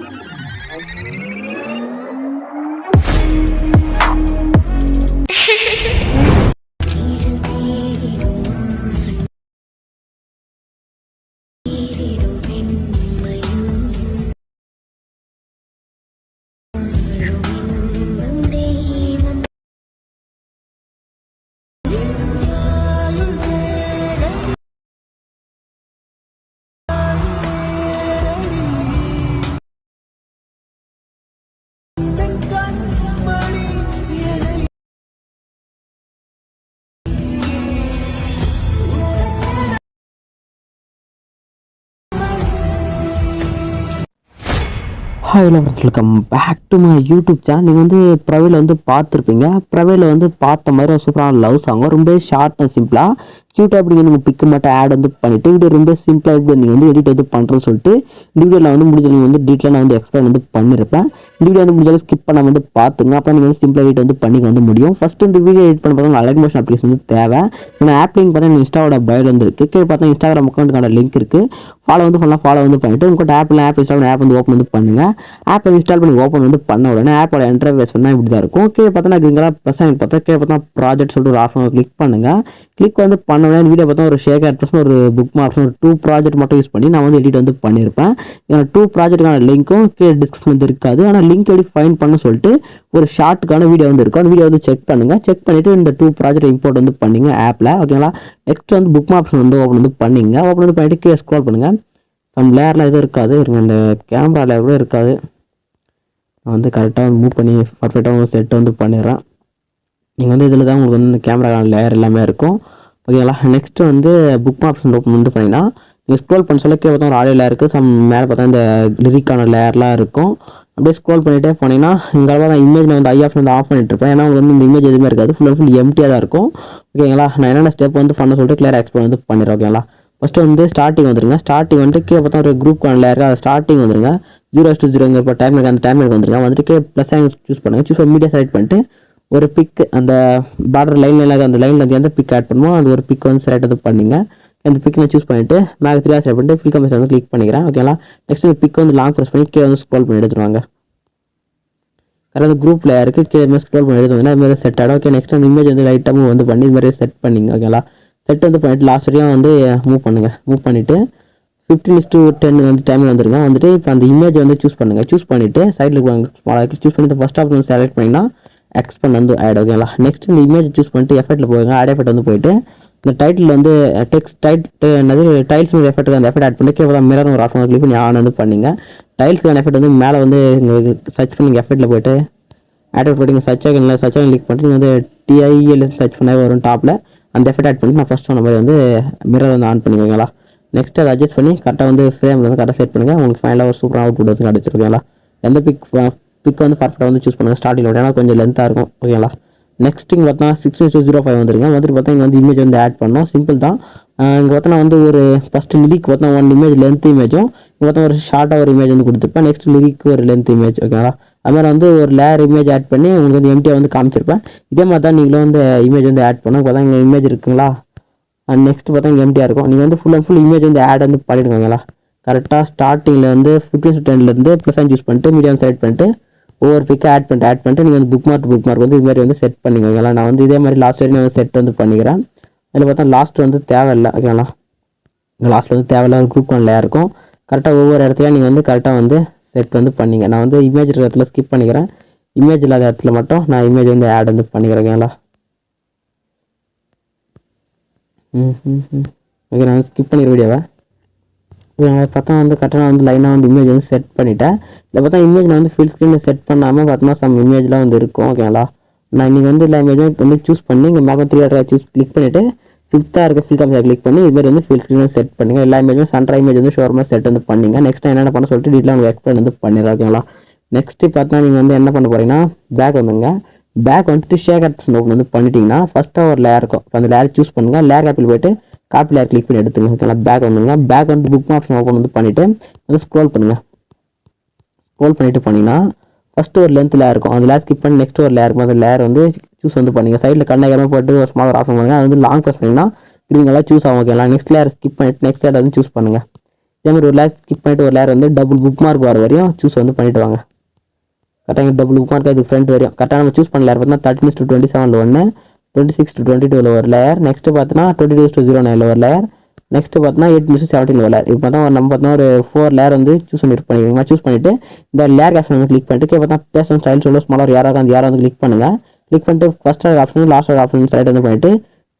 Música hi welcome back to my YouTube channel நீங்கள் வந்து ப்ரவையில் வந்து பார்த்துருப்பீங்க. ப்ரவையில் வந்து பார்த்த மாதிரி ஒரு சூப்பரான லவ் சாங் ரொம்ப ஷார்ட் அண்ட் சிம்பிளாக க்யூட்டாக அப்படி நீங்கள் பிக்கு மட்டும் ஆட் வந்து பண்ணிவிட்டு வீடியோ ரொம்ப சிம்பிளாக எப்படி நீங்கள் வந்து எடிட் வந்து பண்ணுறேன்னு சொல்லிட்டு இந்த வீடியோவில் வந்து முடிஞ்ச நீங்கள் வந்து டீட்டெயிலாக நான் வந்து எக்ஸ்பிளைன் வந்து பண்ணியிருப்பேன் இந்த வீடியோ வந்து முடிஞ்சாலும் ஸ்கிப் பண்ண வந்து பார்த்துங்க அப்போ நீங்கள் வந்து சிம்பிளாக எடிட் வந்து பண்ணிக்க வந்து முடியும். ஃபஸ்ட்டு இந்த வீடியோ எடிட் பண்ண பார்த்தா அலர்ட் மோஷன் அப்ளிகேஷன் வந்து தேவை. நான் ஆப் லிங்க் பார்த்தா இன்ஸ்டாவோட பயோ வந்து இருக்குது கீழே பார்த்தா இன்ஸ்டாகிராம் அக்கௌண்ட்டுக்கான லிங்க் இருக்குது ஃபாலோ வந்து ஃபுல்லாக ஃபாலோ வந்து பண்ணிட்டு உங்கள்கிட்ட ஆப்பில் ஆப் இன்ஸ்டால் ஆப் வந்து ஓப்பன் வந்து பண்ணுங்கள் ஆப்பை இன்ஸ்டால் பண்ணி ஓப்பன் வந்து பண்ண உடனே ஆப்போட என்டர்வேஸ் பண்ணால் இப்படி தான் இருக்கும். கீழே பார்த்தா நான் ப்ளஸ் ஆகி பார்த்தா கீழே பார்த்தா ப்ராஜெக்ட் சொல்லிட்டு ஒரு ஆப்ஷன் கிளிக் பண்ணுங்கள் கிளிக் வந்து பண்ண வீடியோ பார்த்தா ஒரு ஷேக் அட்ரஸ் ஒரு புக் ஆப்ஷன் ஒரு டூ ப்ராஜெக்ட் மட்டும் யூஸ் பண்ணி நான் வந்து எடிட் வந்து பண்ணியிருப்பேன் ஏன்னா டூ ப்ராஜெக்ட்டுக்கான லிங்க்கும் கீழே டிஸ்கிரிப்ஷன் வந்து இருக்காது. ஆனால் லிங்க் எப்படி ஃபைன் பண்ண சொல்லிட்டு ஒரு ஷார்ட்டுக்கான வீடியோ வந்து இருக்கும். அந்த வீடியோ வந்து செக் பண்ணுங்கள் செக் பண்ணிவிட்டு இந்த டூ ப்ராஜெக்ட் இம்போர்ட் வந்து பண்ணிங்க ஆப்பில் ஓகேங்களா நெக்ஸ்ட் வந்து புக் ஆப்ஷன் வந்து ஓப்பன் வந்து பண்ணிங்க. ஓப்பன் வந்து பண்ணிவிட்டு கீழே ஸ்க்ரோல் பண்ணுங்க. நம்ம லேரில் எதுவும் இருக்காது. இருங்க அந்த கேமரா லேயர் கூட இருக்காது. நான் வந்து கரெக்டாக மூவ் பண்ணி பர்ஃபெக்டாக செட் வந்து பண்ணிடுறேன். நீங்கள் வந்து இதில் தான் உங்களுக்கு வந்து இந்த கேமரா லேயர் எல்லாமே இருக்கும். ஓகேங்களா நெக்ஸ்ட்டு வந்து புக் ஆப்ஷன் ஓப்பன் வந்து பண்ணிங்கன்னா நீங்கள் ஸ்க்ரோல் பண்ண சொல்ல கீழே பார்த்தா ஒரு ஆடியோ லேயர் இருக்குது சம் மேலே பார்த்தா இந்த லிரிக்கான லேயர்லாம் இருக்கும். அப்படியே ஸ்க்ரோல் பண்ணிகிட்டே போனீங்கன்னா இங்கே நான் இமேஜ் வந்து ஐ ஆப்ஷன் வந்து ஆஃப் பண்ணிட்டு இருப்பேன். ஏன்னா உங்களுக்கு வந்து இந்த இமேஜ் எதுவுமே இருக்காது. ஃபுல் அண்ட் ஃபுல் எம்டியாக தான் இருக்கும். ஓகேங்களா நான் என்னென்ன ஸ்டெப் வந்து பண்ண சொல்லிட்டு கிளியர் எக்ஸ்பிளைன் வந்து பண்ணிடுறேன். ஓகேங்களா ஃபஸ்ட்டு வந்து ஸ்டார்டிங் வந்துருங்க. ஸ்டார்டிங் வந்துட்டு கீழே பார்த்தா ஒரு குரூப் லேயர் இருக்குது அது ஸ்டார்டிங் வந்துருங்க. ஜீரோ டூ ஜீரோங்கிற டைம் இருக்குது அந்த டைம் வந்துருங்க. வந்துட்டு கீழே ப்ளஸ் ஆங்கி சூஸ் பண்ணுங்கள் சூஸ் மீடியா செலக்ட் பண்ணிட்டு ஒரு பிக் அந்த பார்டர் லைன் லைனாக அந்த லைனில் வந்து எந்த பிக் ஆட் பண்ணுமோ அது ஒரு பிக் வந்து செலக்ட் இது பண்ணிங்க. அந்த பிக் நான் சூஸ் பண்ணிவிட்டு நான் த்ரீ செலக்ட் பண்ணிட்டு ஃபில் கம்பெனி வந்து கிளிக் பண்ணிக்கிறேன். ஓகேங்களா நெக்ஸ்ட் இந்த பிக் வந்து லாங் ப்ரெஸ் பண்ணி கீழே வந்து ஸ்க்ரோல் பண்ணி எடுத்துருவாங்க. கரெக்டாக குரூப் லேயருக்கு கீழே மாதிரி ஸ்க்ரோல் பண்ணி எடுத்து அது மாதிரி செட் ஆகிடும் ஓகே நெக்ஸ்ட் அந்த இமேஜ் வந்து லைட்டாக மூவ் வந்து பண்ணி இது மாதிரி செட் பண்ணிங்க. ஓகேங்களா செட் வந்து பண்ணிட்டு லாஸ்ட் வரையும் வந்து மூவ் பண்ணுங்கள் மூவ் பண்ணிவிட்டு ஃபிஃப்டின் இஸ் டூ டென் வந்து டைமில் வந்துருங்க. வந்துட்டு இப்போ அந்த இமேஜ் வந்து சூஸ் பண்ணுங்கள் சூஸ் பண்ணிவிட்டு சைடில் ஸ்மாலாக சூஸ் பண்ணிட்டு ஃபஸ்ட் ஆப்ஷன் செலக்ட் பண்ணிங்கன்னா எக்ஸ்பெண்ட் வந்து ஆட் ஓகேங்களா நெக்ஸ்ட் இந்த இமேஜ் சூஸ் பண்ணிட்டு எஃபெக்ட்டில் போயிருங்க ஆட் எஃபெக்ட் வந்து போயிட்டு இந்த டைட்டில் வந்து டெக்ஸ்ட் டைட் என்னது டைல்ஸ் மீது எஃபெக்ட் அந்த எஃபெக்ட் ஆட் பண்ணி கேவலம் மிரர் ஒரு ஆப்ஷன் கிளிக் பண்ணி ஆன் வந்து பண்ணிங்க. டைல்ஸ்க்கான எஃபெக்ட் வந்து மேலே வந்து சர்ச் பண்ணி எஃபெக்ட்டில் போயிட்டு ஆட் போட்டிங்க சர்ச் ஆகல சர்ச் ஆகி கிளிக் பண்ணிட்டு வந்து டிஐஎல் சர்ச் பண்ணவே வரும் டாப்பில் அந்த எஃபெக்ட் ஆட் பண்ணி நான் ஃபஸ்ட் சொன்ன மாதிரி வந்து மிரர் வந்து ஆன் பண்ணிக்கோங்களா நெக்ஸ்ட் அதை அட்ஜஸ்ட் பண்ணி கரெக்டாக வந்து ஃப்ரேமில் வந்து கரெக்டாக செட் பண்ணுங்கள் உங்களுக்கு ஃபைனலாக ஒரு சூப்பராக அவுட் புட் வந்து கிடச்சிருக்கீங்களா எந்த பிக் பிக் வந்து பர்ஃபெக்டாக வந்து சூஸ் பண்ணுங்கள் ஸ்டார்டிங்கில் ஏன்னா கொஞ்சம் லென்த்தாக இருக்கும். ஓகேங்களா நெக்ஸ்ட் இங்கே பார்த்தா சிக்ஸ் டூ ஜீரோ ஃபைவ் வந்துருங்க வந்துட்டு பார்த்தா இங்கே வந்து இமேஜ் வந்து ஆட் பண்ணோம் சிம்பிள் தான். இங்கே பார்த்தா நான் வந்து ஒரு ஃபஸ்ட்டு லிரிக் பார்த்தா ஒன் இமேஜ் லென்த் இமேஜும் இங்கே பார்த்தா ஒரு ஷார்ட்டாக ஒரு இமேஜ் வந்து கொடுத்துருப்பேன். நெக்ஸ்ட் லிரிக் ஒரு லென்த் இமேஜ் ஓகேங்களா அது மாதிரி வந்து ஒரு லேயர் இமேஜ் ஆட் பண்ணி உங்களுக்கு வந்து எம்டியாக வந்து காமிச்சிருப்பேன். இதே மாதிரி தான் நீங்களும் வந்து இமேஜ் வந்து ஆட் பண்ணணும். பார்த்தா இங்கே இமேஜ் இருக்குங்களா? அண்ட் நெக்ஸ்ட் பார்த்தா இங்கே எம்டியாக இருக்கும். நீங்கள் வந்து ஃபுல் அண்ட் ஃபுல் இமேஜ் வந்து ஆட் வந்து பண்ணிடுவாங்களா கரெக்டாக ஸ்டார்டிங்கில் வந்து ஃபிஃப்டின் டென்லேருந்து ப்ளஸ் அண்ட் யூஸ் பண்ணிட்டு மீடியம் செலக்ட் பண்ணிட்டு ஒவ்வொரு பிக்கை ஆட் பண்ணிட்டு ஆட் பண்ணிட்டு நீங்கள் வந்து புக் மார்க் புக் மார்க் வந்து இது மாதிரி வந்து செட் பண்ணிக்கோங்களா நான் வந்து இதே மாதிரி லாஸ்ட் வரையும் நான் செட் வந்து பண்ணிக்கிறேன். அதில் பார்த்தா லாஸ்ட் வந்து தேவையில்லை. ஓகேங்களா? இந்த லாஸ்ட்டில் வந்து தேவையில்ல ஒரு குரூப் ஒன்லையாக இருக்கும். கரெக்டாக ஒவ்வொரு இடத்துலையும் நீங்கள் வந்து கரெக்டாக வந்து செட் வந்து பண்ணிங்க. நான் வந்து இமேஜ் இருக்கிற இடத்துல ஸ்கிப் பண்ணிக்கிறேன். இமேஜ் இல்லாத இடத்துல மட்டும் நான் இமேஜ் வந்து ஆட் வந்து பண்ணிக்கிறேன். ஓகேங்களா? ம் ம் ம் ஓகே நான் ஸ்கிப் பண்ணிடுற வீடியோவை பார்த்தா வந்து கரெக்டாக வந்து லைனாக வந்து இமேஜ் வந்து செட் பண்ணிட்டேன். இதில் பார்த்தா இமேஜ் நான் வந்து ஃபுல் ஸ்க்ரீனில் செட் பண்ணாமல் பார்த்தோம்னா சம் இமேஜ்லாம் வந்து இருக்கும் ஓகேங்களா நான் இன்றைக்கி வந்து எல்லா இமேஜும் வந்து சூஸ் பண்ணி இங்கே மேலே த்ரீ ஹண்ட்ரட் சூஸ் கிளிக் பண்ணிவிட்டு ஃபிஃப்த்தாக இருக்க ஃபில் கம்மியாக கிளிக் பண்ணி இது மாதிரி வந்து ஃபுல் ஸ்க்ரீனில் செட் பண்ணுங்கள் எல்லா இமேஜும் சென்டர் இமேஜ் வந்து ஷோரமாக செட் வந்து பண்ணிங்க. நெக்ஸ்ட் என்னென்ன பண்ண சொல்லிட்டு டீட்டெயில் உங்களுக்கு எக்ஸ்பிளைன் வந்து பண்ணிடுறேன் ஓகேங்களா நெக்ஸ்ட்டு பார்த்தா நீங்கள் வந்து என்ன பண்ண போகிறீங்கன்னா பேக் வந்துங்க பேக் வந்துட்டு ஷேகர் ஆப்ஷன் ஓப்பன் வந்து பண்ணிட்டீங்கன்னா ஃபஸ்ட்டாக ஒரு லேயர் இருக்கும். அந்த லேயர் சூஸ் பண்ணுங்கள் லேயர் ஆப்பில் போய்ட்டு காப்பி லேயர் கிளிக் பண்ணி எடுத்துங்க ஓகேங்களா? பேக் வந்துங்க பேக் வந்து புக் ஆப்ஷன் ஓப்பன் வந்து பண்ணிவிட்டு வந்து ஸ்க்ரோல் பண்ணுங்கள் ஸ்க்ரோல் பண்ணிட்டு பண்ணிங்கன்னா ஃபஸ்ட்டு ஒரு லென்த் லேயர் இருக்கும். அந்த லேயர் ஸ்கிப் பண்ணி நெக்ஸ்ட் ஒரு லேயர் இருக்கும். அந்த லேயர் வந்து சூஸ் வந்து பண்ணிங்க. சைடில் கண்ணகரமாக போட்டு ஒரு ஸ்மால் ஆப்ஷன் பண்ணுங்கள் அது வந்து லாங் ப்ரெஸ் பண்ணிங்கன்னா கிரீன்கெல்லாம் சூஸ் ஆகும். ஓகேங்களா? நெக்ஸ்ட் லேயர் ஸ்கிப் பண்ணிட்டு நெக்ஸ்ட் லேயர் வந்து சூஸ் பண்ணுங்கள் இதே மாதிரி ஒரு லேர் ஸ்கிப் பண்ணிட்டு ஒரு லேர் வந்து டபுள் புக் மார்க் வர வரையும் சூஸ் வந்து பண்ணிட்டு வாங்க. கரெக்டாக டபுள் புக் மார்க் அது ஃப்ரண்ட் வரையும். கரெக்டாக நம்ம சூஸ் பண்ண லேர் பார்த்தீங்கன்னா தேர்ட்டின் டு டுவெண்ட்டி செவனில் ஒன்று டுவெண்ட்டி சிக்ஸ் டு டுவெண்ட்டி டூவில் ஒரு லேயர் நெக்ஸ்ட்டு பார்த்தீங்கன்னா டுவெண்ட்டி டூ டு ஜீரோ நைனில் ஒரு லேயர் நெக்ஸ்ட்டு பார்த்தீங்கன்னா எயிட் மிஸ் செவன்டீன் ஒரு லேயர் இப்போ பார்த்தா நம்ம பார்த்தா ஒரு ஃபோர் லேயர் வந்து சூஸ் பண்ணி பண்ணிக்கோங்க சூஸ் பண்ணிட்டு இந்த லேயர் ஆப்ஷன் வந்து கிளிக் பண்ணிட்டு இப்போ பார்த்தா பேசன் ஸ்டைல் சொல்லி ஸ்மாலர் யாராக அந்த யாராவது வந்து கிளிக் பண்ணுங்க. கிளிக் பண்ணிட்டு first option last option side வந்து பண்ணிட்டு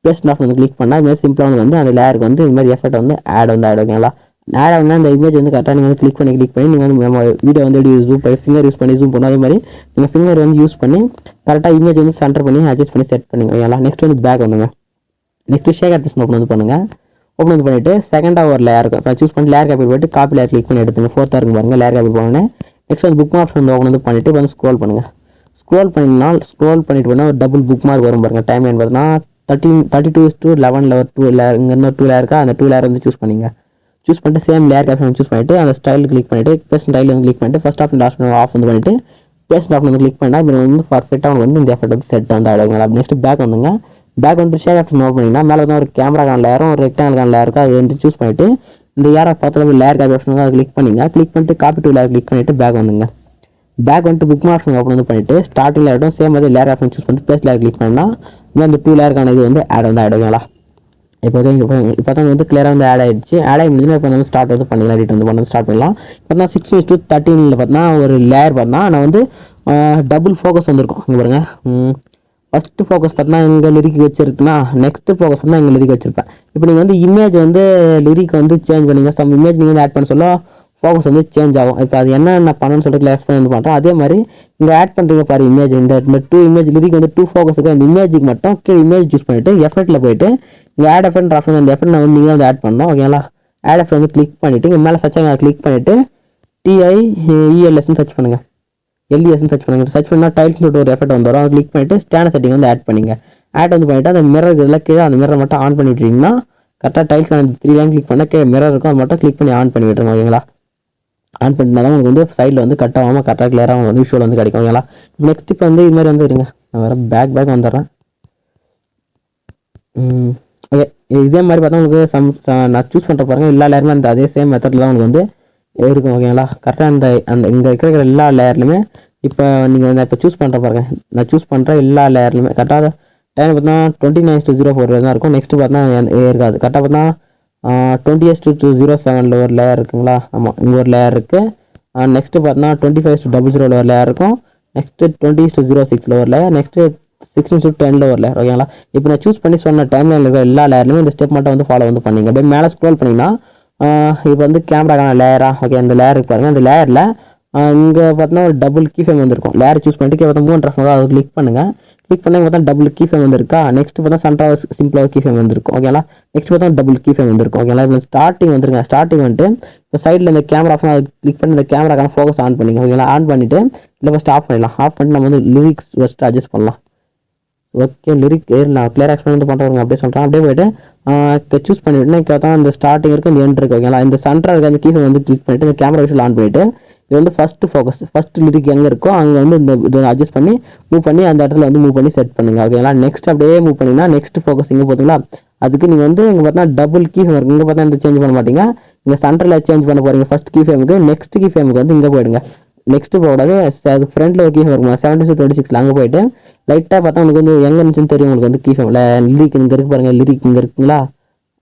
பேஸ்ட் ஆப்ஷன் வந்து கிளிக் பண்ணால் இது மாதிரி சிம்பிளாக வந்து அந்த லேயருக்கு வந்து இது மாதிரி எஃபெக்ட் வந்து ஆட் வந்து ஆட் ஓகேங்களா நேராக வந்து இந்த இமேஜ் வந்து கரெக்டாக நீங்கள் வந்து கிளிக் பண்ணி கிளிக் பண்ணி நீங்கள் வந்து நம்ம வீடியோ வந்து எப்படி ஜூம் பண்ணி ஃபிங்கர் யூஸ் பண்ணி ஜூம் பண்ணாத மாதிரி நீங்கள் ஃபிங்கர் வந்து யூஸ் பண்ணி கரெக்டாக இமேஜ் வந்து சென்டர் பண்ணி அட்ஜஸ்ட் பண்ணி செட் பண்ணி ஓகேங்களா? நெக்ஸ்ட் வந்து பேக் வந்துங்க. நெக்ஸ்ட் ஷேக் அட்ரஸ் ஓப்பன் வந்து பண்ணுங்கள் ஓப்பன் வந்து பண்ணிவிட்டு செகண்டாக ஒரு லேயர் இருக்கும். சூஸ் பண்ணி லேயர் காப்பி போயிட்டு காப்பி லேயர் கிளிக் பண்ணி எடுத்துங்க. ஃபோர்த்தாக இருக்கும் பாருங்க லேயர் காப்பி போனோடனே நெக்ஸ்ட் வந்து புக் மார்க்ஸ் வந்து ஓப்பன் வந்து பண்ணிட்டு வந்து ஸ்க்ரோல் பண்ணுங்கள் ஸ்க்ரோல் பண்ணினா ஸ்க்ரோல் பண்ணிட்டு போனால் ஒரு டபுள் புக் மார்க் வரும் பாருங்கள் டைம் லைன் பார்த்தீங்கன்னா thirteen thirty two two eleven level two layer இங்கே இன்னும் டூ லேயர் இருக்கா? அந்த டூ லேயர் வந்து சூஸ் பண்ணிங்க. சூஸ் பண்ணிட்டு சேம் லேயர் கேப்ஷன் சூஸ் பண்ணிட்டு அந்த ஸ்டைல் கிளிக் பண்ணிட்டு பேஸ்ட் ஸ்டைல் வந்து கிளிக் பண்ணிட்டு ஃபஸ்ட் ஆப்ஷன் லாஸ்ட் ஆஃப் வந்து பண்ணிட்டு பேஸ்ட் ஆப்ஷன் வந்து கிளிக் பண்ணால் இது வந்து பர்ஃபெக்டாக வந்து இந்த எஃபெக்ட் வந்து செட் வந்து ஆகிடுங்க நெக்ஸ்ட் பேக் வந்துங்க. பேக் வந்து ஷேர் ஆப்ஷன் ஓப்பன் பண்ணிங்கன்னா மேலே வந்து ஒரு கேமரா கான லேயரும் ஒரு ரெக்டாங்கல் கான் லேயருக்கும் அது வந்து சூஸ் பண்ணிட்டு இந்த யாரை பார்த்தாலும் லேயர் காப்பி ஆப்ஷன் அதை கிளிக் பண்ணிங்க. கிளிக் பண்ணிட்டு காப்பி டூ லேயர் கிளிக் பண்ணிட்டு பேக் வந்துங்க. பேக் வந்துட்டு புக் ஆப்ஷன் ஓப்பன் வந்து பண்ணிட்டு ஸ்டார்டிங் லேயரும் சேம் வந்து லேயர் ஆப்ஷன் சூஸ் பண்ணிட்டு பேஸ்ட் லேயர் கிளிக் பண்ணால் இந்த டூ லேயருக்கான இது வந்து ஆட் வந்து ஆகிடுங்களா இப்போ வந்து இப்போ தான் வந்து கிளியராக வந்து ஆட் ஆகிடுச்சு ஆட் ஆகி முடிஞ்சு இப்போ நம்ம ஸ்டார்ட் வந்து பண்ணிக்கலாம். எடிட் வந்து பண்ண ஸ்டார்ட் பண்ணலாம். இப்போ தான் சிக்ஸ் டூ தேர்ட்டீனில் பார்த்தா ஒரு லேயர் பார்த்தா நான் வந்து டபுள் ஃபோக்கஸ் வந்துருக்கும். இங்கே பாருங்க. ஃபஸ்ட்டு ஃபோக்கஸ் பார்த்தீங்கன்னா இங்கே லிரிக் வச்சுருக்குன்னா நெக்ஸ்ட் ஃபோக்கஸ் பார்த்தா இங்கே லிரிக் வச்சுருப்பேன். இப்போ நீங்கள் வந்து இமேஜ் வந்து லிரிக் வந்து சேஞ்ச் பண்ணீங்க சம் இமேஜ் நீங்கள் வந்து ஆட் பண்ண சொல்ல ஃபோக்கஸ் வந்து சேஞ்ச் ஆகும். இப்போ அது என்ன நான் பண்ணணும்னு சொல்லிட்டு எக்ஸ்பிளைன் பண்ணி பண்ணுறோம் அதே மாதிரி இங்கே ஆட் பண்ணுறீங்க பாரு இமேஜ் இந்த டூ இமேஜ் லிரிக் வந்து டூ ஃபோக்கஸ் இருக்கு அந்த இமேஜுக்கு மட்டும் கீழே இமேஜ் சூஸ் பண்ணிட்டு எஃபர்ட்டில் போயிட்டு இந்த ஆட் எஃபெக்ட் ஆப்ஷன் அந்த எஃபெக்ட் வந்து நீங்கள் வந்து ஆட் பண்ணோம் ஓகேங்களா ஆட் எஃபெக்ட் வந்து கிளிக் பண்ணிவிட்டு இங்கே மேலே சர்ச் கிளிக் பண்ணிவிட்டு டிஐ இஎல்எஸ்ன்னு சர்ச் பண்ணுங்கள் எல்இஎஸ்னு சர்ச் பண்ணுங்கள் சர்ச் பண்ணால் டைல்ஸ் சொல்லிட்டு ஒரு எஃபெக்ட் வந்துடும் அதை கிளிக் பண்ணிவிட்டு ஸ்டேண்ட் செட்டிங் வந்து ஆட் பண்ணிங்க. ஆட் வந்து பண்ணிவிட்டு அந்த மிரர் இதெல்லாம் கீழே அந்த மிரர் மட்டும் ஆன் பண்ணிவிட்டீங்கன்னா கரெக்டாக டைல்ஸ் நான் த்ரீ லைன் கிளிக் பண்ணால் கே மிரர் இருக்கும். அது மட்டும் கிளிக் பண்ணி ஆன் பண்ணி விட்டுருங்க ஓகேங்களா ஆன் பண்ணிட்டா தான் உங்களுக்கு வந்து சைடில் வந்து கட் ஆகாமல் கரெக்டாக கிளியராக உங்களுக்கு வந்து விஷுவல் வந்து கிடைக்கும் ஓகேங்களா நெக்ஸ்ட் இப்போ வந்து இது மாதிரி வந்து இருங்க. நான் வேறு பேக் பேக் வந்துடுறேன். ம். இதே மாதிரி பார்த்தா உங்களுக்கு சம் நான் சூஸ் பண்ணுற பாருங்க. எல்லா லேயருமே அந்த அதே சேம் மெத்தடில் தான் உங்களுக்கு வந்து இருக்கும் ஓகேங்களா கரெக்டாக அந்த அந்த இங்கே இருக்கிற எல்லா லேயர்லையுமே இப்போ நீங்கள் வந்து இப்போ சூஸ் பண்ணுற பாருங்க. நான் சூஸ் பண்ணுற எல்லா லேயர்லையுமே கரெக்டாக டைம் பார்த்தா twenty nine two zero four தான் இருக்கும். நெக்ஸ்ட் பார்த்தா இருக்காது. கரெக்டாக பார்த்தா twenty S two two zero செவனில் ஒரு லேயர் இருக்குங்களா? ஆமாம் இங்கே ஒரு லேயர் இருக்குது நெக்ஸ்ட்டு பார்த்தீங்கன்னா டுவெண்ட்டி ஃபைவ் டூ டபுள் ஜீரோவில் ஒரு லேயர் இருக்கும். நெக்ஸ்ட்டு டுவெண்ட்டி டூ ஜீரோ சிக்ஸில் ஒரு லேயர் நெக்ஸ்ட்டு சிக்ஸ்டீன் டூ டெனில் ஒரு லேயர் ஓகேங்களா இப்போ நான் சூஸ் பண்ணி சொன்ன டைம்லைனில் இருக்கிற எல்லா லேயர்லையுமே இந்த ஸ்டெப் மட்டும் வந்து ஃபாலோ வந்து பண்ணிங்க. அப்படியே மேலே ஸ்க்ரோல் பண்ணிங்கன்னா இப்போ வந்து கேமராக்கான லேயரா ஓகே அந்த லேயர் இருக்கு பாருங்க. அந்த லேயரில் இங்கே பார்த்தீங்கன்னா ஒரு டபுள் கீ ஃபேம் வந்திருக்கும். லேயர் சூஸ் பண்ணிட்டு பார்த்தா மூணு ரஃப் அதை கிளிக் பண்ணுங்கள் கிளிக் பண்ணி பார்த்தா டபுள் கீ ஃபேம் வந்திருக்கா? நெக்ஸ்ட் பார்த்தா சென்ட்ரா சிம்பிளாக கீ ஃபேம் வந்திருக்கும். ஓகேங்களா நெக்ஸ்ட் பார்த்தா டபுள் கீ ஃபேம் வந்திருக்கும். ஓகேங்களா இப்போ ஸ்டார்டிங் வந்துருங்க. ஸ்டார்டிங் வந்துட்டு இப்போ சைடில் இந்த கேமரா ஆஃப் அதை கிளிக் பண்ணி இந்த கேமராக்கான ஃபோக்கஸ் ஆன் பண்ணிங்க ஓகேங்களா ஆன் பண்ணிவிட்டு இல்லை ஃபஸ்ட் ஆஃப் பண்ணிடலாம். ஆஃப் பண்ணிட்டு நம்ம வந்து லிரிக்ஸ் ஃபஸ்ட்டு அட்ஜஸ்ட் பண்ணலாம். ஓகே லிரிக் நான் கிளியர் எக்ஸ்பிளைன் வந்து பண்ணுறவங்க அப்படியே சொல்கிறேன் அப்படியே போயிட்டு சூஸ் பண்ணிவிட்டு இப்போ தான் இந்த ஸ்டார்டிங் இருக்கு இந்த எண்ட் இருக்குது ஓகேங்களா இந்த சென்டர் இருக்க அந்த கீஃபை வந்து கிளிக் பண்ணிட்டு இந்த கேமரா விஷயம் ஆன் பண்ணிவிட்டு இது வந்து ஃபஸ்ட்டு ஃபோக்கஸ் ஃபர்ஸ்ட் லிரிக் எங்கே இருக்கோ அங்கே வந்து இந்த இதை அட்ஜஸ்ட் பண்ணி மூவ் பண்ணி அந்த இடத்துல வந்து மூவ் பண்ணி செட் பண்ணுங்க ஓகேங்களா நெக்ஸ்ட் அப்படியே மூவ் பண்ணிங்கன்னா நெக்ஸ்ட் ஃபோக்கஸ் இங்கே போதுங்களா? அதுக்கு நீங்கள் வந்து இங்கே பார்த்தா டபுள் கீ ஃபேம் இருக்குது இங்கே பார்த்தா இந்த சேஞ்ச் பண்ண மாட்டீங்க. இங்கே சென்டரில் சேஞ்ச் பண்ண போகிறீங்க ஃபஸ்ட் கீ ஃபேமுக்கு நெக்ஸ்ட் கீ ஃபேமுக்கு வந்து இங்கே போயிடுங்க. நெக்ஸ்ட்டு போடாது அது ஃப்ரண்ட்டில் ஒரு கீஃபம் இருக்குமா? இருக்கும் செவன்டி டூ டுவெண்ட்டி சிக்ஸில் அங்கே போயிட்டு லைட்டாக பார்த்தா உங்களுக்கு வந்து எங்கே இருந்துச்சுன்னு தெரியும் உங்களுக்கு வந்து கீஃபேமில் லிரிக் இங்கே இருக்கு பாருங்கள் லிரிக் இங்கே இருக்குங்களா?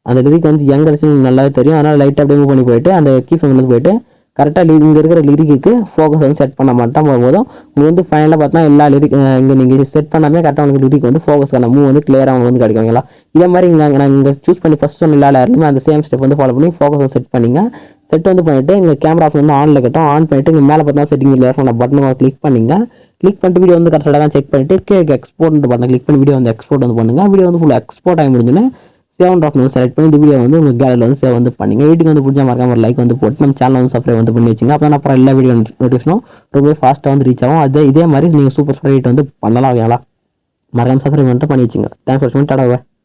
அந்த லிரிக் வந்து எங்கே இருந்துச்சுன்னு நல்லாவே தெரியும். அதனால் லைட்டாக அப்படியே மூவ் பண்ணி போயிட்டு அந்த கீ வந்து போயிட்டு கரெக்டாக இங்கே இருக்கிற லிரிக்கு ஃபோக்கஸ் வந்து செட் பண்ண மாட்டோம். போகும்போதும் உங்களுக்கு வந்து ஃபைனலாக பார்த்தா எல்லா லிரிக் இங்கே நீங்கள் செட் பண்ணாமே கரெக்டாக உங்களுக்கு லிரிக் வந்து ஃபோக்கஸ் பண்ண மூவ் வந்து கிளியராக அவங்க வந்து கிடைக்குங்களா இதே மாதிரி இங்கே நாங்கள் இங்கே சூஸ் பண்ணி ஃபஸ்ட் ஒன்று எல்லா லேயர்லையுமே அந்த சேம் ஸ்டெப் வந்து ஃபாலோ பண்ணி ஃபோக்கஸ் செட் பண்ணிங்க. செட் வந்து பண்ணிட்டு இங்கே கேமரா வந்து ஆனில் கட்டும் ஆன் பண்ணிவிட்டு இங்கே மேலே பார்த்தா செட்டிங் இல்லை. பட்டன் கிளிக் பண்ணிங்க. கிளிக் பண்ணிட்டு வீடியோ வந்து கரெக்டாக தான் செக் பண்ணிட்டு கேக் எக்ஸ்போர்ட் பட்டன் கிளிக் பண்ணி வீடியோ வந்து எக்ஸ்போர்ட் வந்து பண்ணுங்கள் வீடியோ வந்து ஃபுல் எக்ஸ்போர்ட் ஆகி முடிஞ்சுன்னு சேவ் அண்ட் ஆஃப் செலக்ட் பண்ணி இந்த வீடியோ வந்து உங்கள் கேலரியில் வந்து சேவ் வந்து பண்ணிங்க. வீட்டுக்கு வந்து பிடிச்சா மறக்காம ஒரு லைக் வந்து போட்டு நம்ம சேனல் வந்து சப்ஸ்கிரைப் வந்து பண்ணி வச்சுங்க. அப்போ அப்புறம் எல்லா வீடியோ நோட்டிஃபிகேஷனும் ரொம்ப ஃபாஸ்ட்டாக வந்து ரீச் ஆகும். அதே இதே மாதிரி நீங்கள் சூப்பர் ஸ்ப்ரைட் வந்து பண்ணலாம் ஓகேங்களா? மறக்காம சப்ஸ்கிரைப் பண்ணிட்டு பண்ணி வச்சுங்க. Thanks for Tata